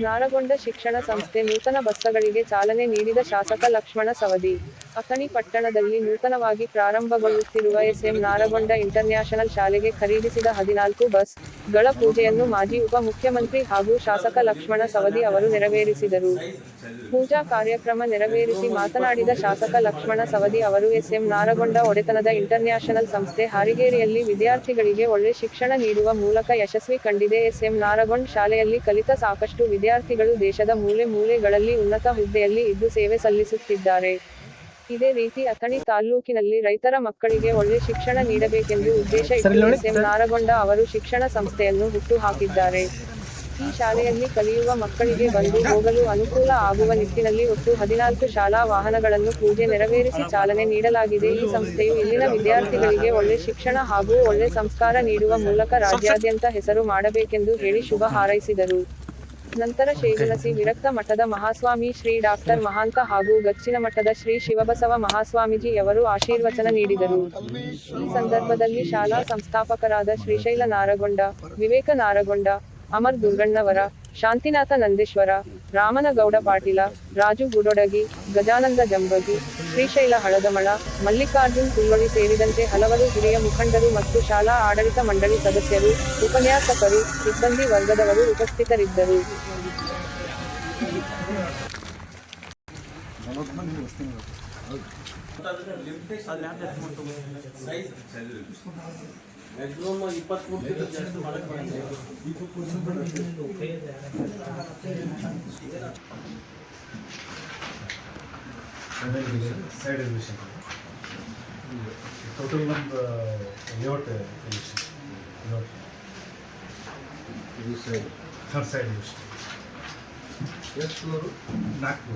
ನಾರಗೊಂಡ ಶಿಕ್ಷಣ ಸಂಸ್ಥೆ ನೂತನ ಬಸ್ಸಗಳಿಗೆ ಚಾಲನೆ ನೀಡಿದ ಶಾಸಕ ಲಕ್ಷ್ಮಣ ಸವದಿ ಅಥಣಿ ಪಟ್ಟಣದಲ್ಲಿ ನೂತನವಾಗಿ ಪ್ರಾರಂಭಗೊಳ್ಳುತ್ತಿರುವ ಎಸ್ಎಂ ನಾರಗೊಂಡ ಇಂಟರ್ನ್ಯಾಷನಲ್ ಶಾಲೆಗೆ ಖರೀದಿಸಿದ ಹದಿನಾಲ್ಕು ಬಸ್ಗಳ ಪೂಜೆಯನ್ನು ಮಾಜಿ ಉಪಮುಖ್ಯಮಂತ್ರಿ ಹಾಗೂ ಶಾಸಕ ಲಕ್ಷ್ಮಣ ಸವದಿ ಅವರು ನೆರವೇರಿಸಿದರು. ಪೂಜಾ ಕಾರ್ಯಕ್ರಮ ನೆರವೇರಿಸಿ ಮಾತನಾಡಿದ ಶಾಸಕ ಲಕ್ಷ್ಮಣ ಸವದಿ ಅವರು, ಎಸ್ಎಂ ನಾರಗೊಂಡ ಒಡೆತನದ ಇಂಟರ್ನ್ಯಾಷನಲ್ ಸಂಸ್ಥೆ ಹಾರಿಗೇರಿಯಲ್ಲಿ ವಿದ್ಯಾರ್ಥಿಗಳಿಗೆ ಒಳ್ಳೆ ಶಿಕ್ಷಣ ನೀಡುವ ಮೂಲಕ ಯಶಸ್ವಿ ಕಂಡಿದೆ. ಎಸ್ಎಂ ನಾರಗೊಂಡ್ ಶಾಲೆಯಲ್ಲಿ ಕಲಿತ ಸಾಕಷ್ಟು ವಿದ್ಯಾರ್ಥಿಗಳು ದೇಶದ ಮೂಲೆ ಮೂಲೆಗಳಲ್ಲಿ ಉನ್ನತ ಹುದ್ದೆಯಲ್ಲಿ ಇದ್ದು ಸೇವೆ ಸಲ್ಲಿಸುತ್ತಿದ್ದಾರೆ. ಇದೇ ರೀತಿ ಅಥಣಿ ತಾಲ್ಲೂಕಿನಲ್ಲಿ ರೈತರ ಮಕ್ಕಳಿಗೆ ಒಳ್ಳೆ ಶಿಕ್ಷಣ ನೀಡಬೇಕೆಂದು ಉದ್ದೇಶ ಇಟ್ಟು ಎಸ್ಎಂ ನಾರಗೊಂಡ ಅವರು ಶಿಕ್ಷಣ ಸಂಸ್ಥೆಯನ್ನು ಹುಟ್ಟು ಹಾಕಿದ್ದಾರೆ ಈ ಶಾಲೆಯಲ್ಲಿ ಕಲಿಯುವ ಮಕ್ಕಳಿಗೆ ಬಂದು ಹೋಗಲು ಅನುಕೂಲ ಆಗುವ ನಿಟ್ಟಿನಲ್ಲಿ ಒಟ್ಟು ಹದಿನಾಲ್ಕು ಶಾಲಾ ವಾಹನಗಳನ್ನು ಪೂಜೆ ನೆರವೇರಿಸಿ ಚಾಲನೆ ನೀಡಲಾಗಿದೆ. ಈ ಸಂಸ್ಥೆಯು ಇಲ್ಲಿನ ವಿದ್ಯಾರ್ಥಿಗಳಿಗೆ ಒಳ್ಳೆ ಶಿಕ್ಷಣ ಹಾಗೂ ಒಳ್ಳೆ ಸಂಸ್ಕಾರ ನೀಡುವ ಮೂಲಕ ರಾಜ್ಯಾದ್ಯಂತ ಹೆಸರು ಮಾಡಬೇಕೆಂದು ಹೇಳಿ ಶುಭ ಹಾರೈಸಿದರು. ನಂತರ ಶೇಗುಣಸಿ ವಿರಕ್ತ ಮಠದ ಮಹಾಸ್ವಾಮಿ ಶ್ರೀ ಡಾಕ್ಟರ್ ಮಹಾಂತ ಹಾಗೂ ಗಚ್ಚಿನ ಮಠದ ಶ್ರೀ ಶಿವಬಸವ ಮಹಾಸ್ವಾಮೀಜಿಯವರು ಆಶೀರ್ವಚನ ನೀಡಿದರು. ಈ ಸಂದರ್ಭದಲ್ಲಿ ಶಾಲಾ ಸಂಸ್ಥಾಪಕರಾದ ಶ್ರೀಶೈಲ ನಾರಗೊಂಡ, ವಿವೇಕ ನಾರಗೊಂಡ ಅಮರ್ ದುರ್ಗಣ್ಣವರ, ಶಾಂತಿನಾಥ ನಂದೇಶ್ವರ, ರಾಮನಗೌಡ ಪಾಟೀಲ, ರಾಜು ಗುಡೊಡಗಿ, ಗಜಾನಂದ ಜಂಬಗಿ, ಶ್ರೀಶೈಲ ಹಳದಮಳ, ಮಲ್ಲಿಕಾರ್ಜುನ್ ಕುಲ್ಲೊಳಿ ಸೇರಿದಂತೆ ಹಲವರು ಹಿರಿಯ ಮುಖಂಡರು ಮತ್ತು ಶಾಲಾ ಆಡಳಿತ ಮಂಡಳಿ ಸದಸ್ಯರು, ಉಪನ್ಯಾಸಕರು, ಸಿಬ್ಬಂದಿ ವರ್ಗದವರು ಉಪಸ್ಥಿತರಿದ್ದರು. ಮ್ಯಾಕ್ಸಿಮಮ್ ಇಪ್ಪತ್ಮೂರು ಫೀಟ್ ಜಾಸ್ತಿ ಮಾಡಕ್ಕೆ ಸೈಡ್ ಎಲಿವೇಶನ್ ಟೋಟಲ್ ನಮ್ದು ಲೇಔಟ್ ಎಲಿವೇಶನ್ ಲೇಔಟ್ ಇದು ಸೈಡ್ ಥರ್ಡ್ ಸೈಡ್ ಎಲಿವೇಶನ್ ಎಷ್ಟು ಫ್ಲೋರು ನಾಲ್ಕು